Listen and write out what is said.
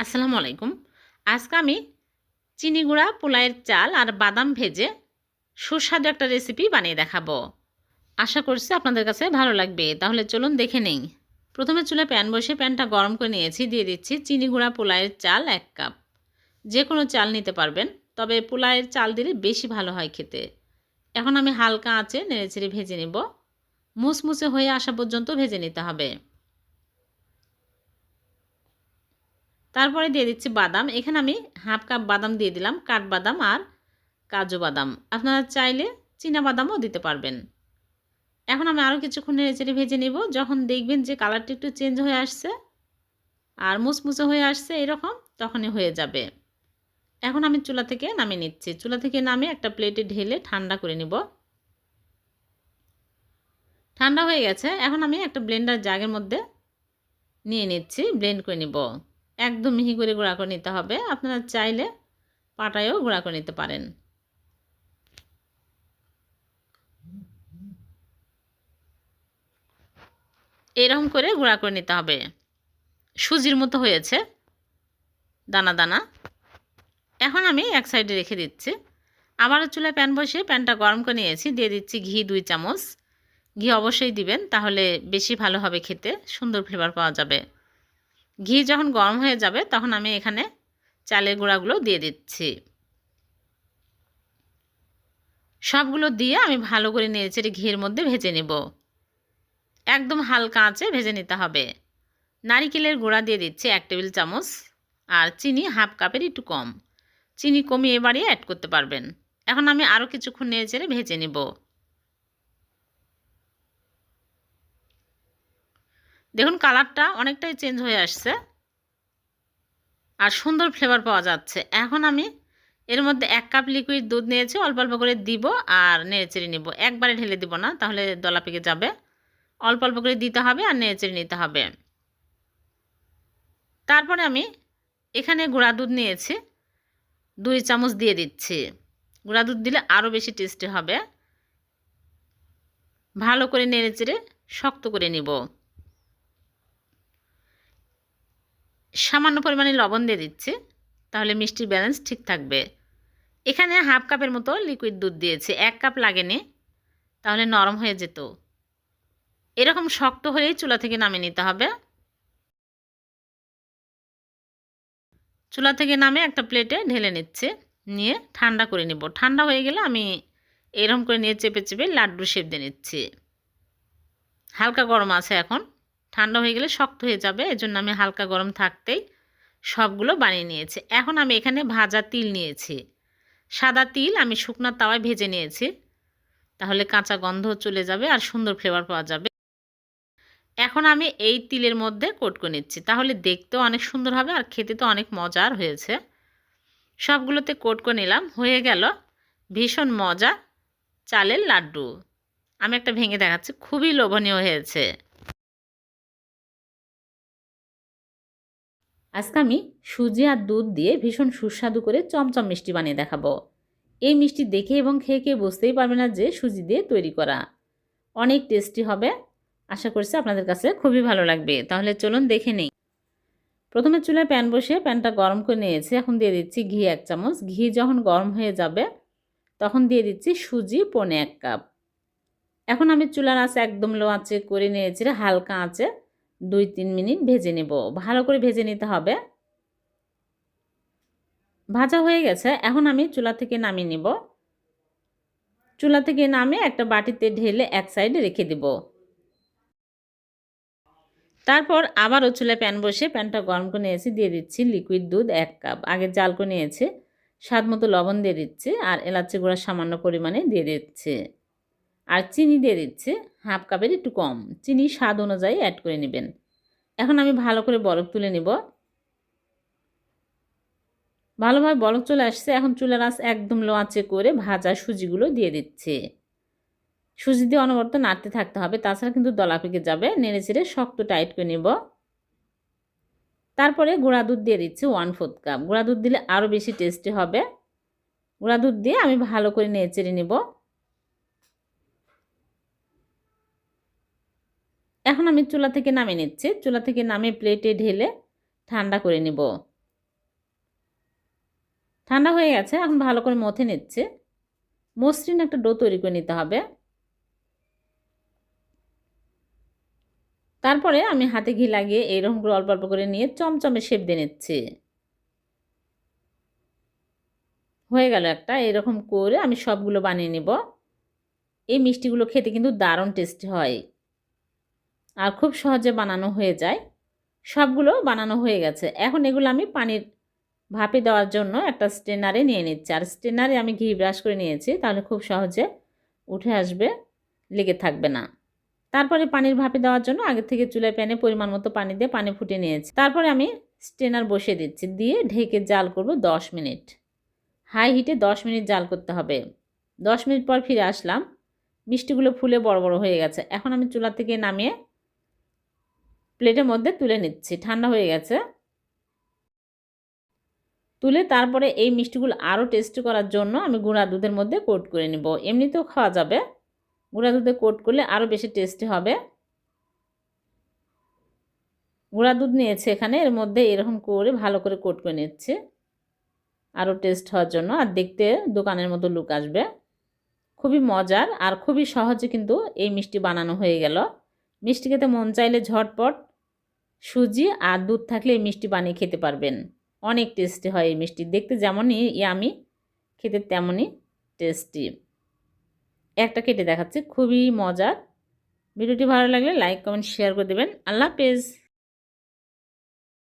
আসসালামু আলাইকুম। আজকে আমি চিনি গুঁড়া পোলাইয়ের চাল আর বাদাম ভেজে সুস্বাদু একটা রেসিপি বানিয়ে দেখাবো। আশা করছি আপনাদের কাছে ভালো লাগবে। তাহলে চলুন দেখে নেই। প্রথমে চুলে প্যান বসে প্যানটা গরম করে নিয়েছি। দিয়ে দিচ্ছি চিনি গুঁড়া পোলাইয়ের চাল এক কাপ। যে কোনো চাল নিতে পারবেন, তবে পোলাইয়ের চাল দিলে বেশি ভালো হয় খেতে। এখন আমি হালকা আঁচে নেড়েচেড়ে ভেজে নেব। মুসমুসে হয়ে আসা পর্যন্ত ভেজে নিতে হবে। তারপরে দিয়ে দিচ্ছি বাদাম। এখানে আমি হাফ কাপ বাদাম দিয়ে দিলাম, কাঠবাদাম আর কাজু বাদাম। আপনারা চাইলে চীনা বাদামও দিতে পারবেন। এখন আমি আরও কিছুক্ষণ নেড়েচেড়ে ভেজে নেব। যখন দেখবেন যে কালারটা একটু চেঞ্জ হয়ে আসছে আর মুসমুসে হয়ে আসছে এরকম, তখনই হয়ে যাবে। এখন আমি চুলা থেকে নামিয়ে নিচ্ছি। চুলা থেকে নামিয়ে একটা প্লেটে ঢেলে ঠান্ডা করে নিব। ঠান্ডা হয়ে গেছে। এখন আমি একটা ব্লেন্ডার জাগের মধ্যে নিয়ে নিচ্ছি, ব্লেন্ড করে নিব। একদম মিহি করে গুঁড়া করে নিতে হবে। আপনারা চাইলে পাটায়ও গুঁড়া করে নিতে পারেন। এরকম করে গুঁড়া করে নিতে হবে। সুজির মতো হয়েছে। দানা দানা। এখন আমি এক সাইডে রেখে দিচ্ছি। আবারও চুলায় প্যান বসিয়ে প্যানটা গরম করে নিয়েছি। দিয়ে দিচ্ছি ঘি দুই চামচ। ঘি অবশ্যই দিবেন, তাহলে বেশি ভালো হবে খেতে। সুন্দর ফ্লেভার পাওয়া যাবে। ঘি যখন গরম হয়ে যাবে, তখন আমি এখানে চালের গুঁড়াগুলো দিয়ে দিচ্ছি। সবগুলো দিয়ে আমি ভালো করে নেড়েচেড়ে ঘির মধ্যে ভেজে নেব। একদম হালকা আঁচে ভেজে নিতে হবে। নারিকেলের গুঁড়া দিয়ে দিচ্ছি এক টেবিল চামচ, আর চিনি হাফ কাপের একটু কম। চিনি কমিয়ে বাড়িয়ে অ্যাড করতে পারবেন। এখন আমি আরও কিছুক্ষণ নেড়েচেড়ে ভেজে নেব। দেখুন কালারটা অনেকটাই চেঞ্জ হয়ে আসছে। আর সুন্দর ফ্লেভার পাওয়া যাচ্ছে। এখন আমি এর মধ্যে এক কাপ লিকুইড দুধ নিয়েছি, অল্প অল্প করে দিব আর নেড়েচেড়ে নিব। একবারে ঢেলে দিব না, তাহলে দলা পেকে যাবে। অল্প অল্প করে দিতে হবে আর নেড়েচেড়ে নিতে হবে। তারপরে আমি এখানে গুঁড়া দুধ নিয়েছি, দুই চামচ দিয়ে দিচ্ছি। গুঁড়া দুধ দিলে আরও বেশি টেস্টি হবে। ভালো করে নেড়েচেড়ে শক্ত করে নিব। সামান্য পরিমাণে লবণ দিয়ে দিচ্ছি, তাহলে মিষ্টির ব্যালেন্স ঠিক থাকবে। এখানে হাফ কাপের মতো লিকুইড দুধ দিয়েছি, এক কাপ লাগেনি, তাহলে নরম হয়ে যেত। এরকম শক্ত হলেই চুলা থেকে নামিয়ে নিতে হবে। চুলা থেকে নামে একটা প্লেটে ঢেলে নিচ্ছে, নিয়ে ঠান্ডা করে নিব। ঠান্ডা হয়ে গেলে আমি এরকম করে নিয়ে চেপে চেপে লাড্ডু শেপ দিয়ে নিচ্ছি। হালকা গরম আছে এখন। ঠান্ডা হয়ে গেলে শক্ত হয়ে যাবে, এজন্য আমি হালকা গরম থাকতেই সবগুলো বানিয়ে নিয়েছি। এখন আমি এখানে ভাজা তিল নিয়েছি। সাদা তিল আমি শুকনা তাওয়ায় ভেজে নিয়েছি। তাহলে কাঁচা গন্ধ চলে যাবে আর সুন্দর ফ্লেভার পাওয়া যাবে। এখন আমি এই তিলের মধ্যে কোট করে নিচ্ছি। তাহলে দেখতেও অনেক সুন্দর হবে আর খেতে তো অনেক মজার হয়েছে। সবগুলোতে কোট করে নিলাম। হয়ে গেল ভীষণ মজা চালের লাড্ডু। আমি একটা ভেঙে দেখাচ্ছি। খুবই লোভনীয় হয়েছে। আজকে আমি সুজি আর দুধ দিয়ে ভীষণ সুস্বাদু করে চমচম মিষ্টি বানিয়ে দেখাবো। এই মিষ্টি দেখে এবং খেয়ে খেয়ে বুঝতেই পারবে না যে সুজি দিয়ে তৈরি করা। অনেক টেস্টি হবে। আশা করছি আপনাদের কাছে খুবই ভালো লাগবে। তাহলে চলুন দেখে নিই। প্রথমে চুলায় প্যান বসিয়ে প্যানটা গরম করে নিয়েছি। এখন দিয়ে দিচ্ছি ঘি এক চামচ। ঘি যখন গরম হয়ে যাবে, তখন দিয়ে দিচ্ছি সুজি পনে এক কাপ। এখন আমি চুলার আঁচে একদম লো আঁচে করে নিয়েছি, হালকা আঁচে। দুই তিন মিনিট ভেজে নেব। ভালো করে ভেজে নিতে হবে। ভাজা হয়ে গেছে। এখন আমি চুলা থেকে নামিয়ে নিব। চুলা থেকে নামে একটা বাটিতে ঢেলে এক সাইডে রেখে দেব। তারপর আবারও চুলে প্যান বসে প্যানটা গরম করে নিয়েছি। দিয়ে দিচ্ছি লিকুইড দুধ এক কাপ। আগে জাল করে নিয়েছি। স্বাদ মতো লবণ দিয়ে দিচ্ছি আর এলাচি গুঁড়া সামান্য পরিমাণে দিয়ে দিচ্ছে। আর চিনি দিয়ে দিচ্ছে হাফ কাপের একটু কম। চিনি স্বাদ অনুযায়ী অ্যাড করে নেবেন। এখন আমি ভালো করে বরফ তুলে নিব। ভালোভাবে বরফ চলে আসছে। এখন চুলার আঁচ একদম লো আঁচে করে ভাজা সুজিগুলো দিয়ে দিচ্ছে। সুজি দিয়ে অনবরত নাড়তে থাকতে হবে। তাছাড়া কিন্তু দলা পেকে যাবে। নেড়ে চেড়ে শক্ত টাইট করে নিব। তারপরে গুঁড়া দুধ দিয়ে দিচ্ছি ওয়ান ফোর্থ কাপ গুঁড়া দুধ দিলে আরও বেশি টেস্টি হবে। গুঁড়া দুধ দিয়ে আমি ভালো করে নেড়ে চেড়ে নেব। এখন আমি চুলা থেকে নামিয়ে নিচ্ছি। চুলা থেকে নামিয়ে প্লেটে ঢেলে ঠান্ডা করে নেব। ঠান্ডা হয়ে গেছে, এখন ভালো করে মথে নিচ্ছে। মসৃণ একটা ডো তৈরি করে নিতে হবে। তারপরে আমি হাতে ঘি লাগিয়ে এইরকম করে অল্প অল্প করে নিয়ে চমচমে শেপ দিয়ে নিচ্ছি। হয়ে গেল একটা, এরকম করে আমি সবগুলো বানিয়ে নেব। এই মিষ্টিগুলো খেতে কিন্তু দারুণ টেস্টি হয়। আর খুব সহজে বানানো হয়ে যায়। সবগুলো বানানো হয়ে গেছে। এখন এগুলো আমি পানির ভাপে দেওয়ার জন্য একটা স্টেনারে নিয়ে নিচ্ছি। আর স্টেনারে আমি ঘি ব্রাশ করে নিয়েছি, তাহলে খুব সহজে উঠে আসবে, লেগে থাকবে না। তারপরে পানির ভাপে দেওয়ার জন্য আগে থেকে চুলায় প্যানে পরিমাণ মতো পানি দিয়ে পানি ফুটিয়ে নিয়েছি। তারপরে আমি স্টেনার বসিয়ে দিচ্ছি। দিয়ে ঢেকে জাল করব দশ মিনিট। হাই হিটে দশ মিনিট জাল করতে হবে। দশ মিনিট পর ফিরে আসলাম। মিষ্টিগুলো ফুলে বড় বড় হয়ে গেছে। এখন আমি চুলা থেকে নামিয়ে প্লেটের মধ্যে তুলে নিচ্ছি, ঠান্ডা হয়ে গেছে। তুলে তারপরে এই মিষ্টিগুলো আরও টেস্টি করার জন্য আমি গুঁড়া দুধের মধ্যে কোট করে নেব। এমনিতেও খাওয়া যাবে, গুঁড়া দুধে কোট করলে আরও বেশি টেস্টি হবে। গুঁড়া দুধ নিয়েছে এখানে, এর মধ্যে এরকম করে ভালো করে কোট করে নিচ্ছে। আরও টেস্ট হওয়ার জন্য, আর দেখতে দোকানের মতো লুক আসবে। খুবই মজার আর খুবই সহজে কিন্তু এই মিষ্টি বানানো হয়ে গেল। মিষ্টি খেতে মন চাইলে ঝটপট সুজি আর দুধ থাকলে এই মিষ্টি বানিয়ে খেতে পারবেন। অনেক টেস্টি হয় এই মিষ্টি। দেখতে যেমনই ইয়ামি খেতে তেমনই টেস্টি একটা কেটে দেখাচ্ছে, খুবই মজার। ভিডিওটি ভালো লাগলে লাইক কমেন্ট শেয়ার করে দেবেন। আল্লাহ হাফেজ।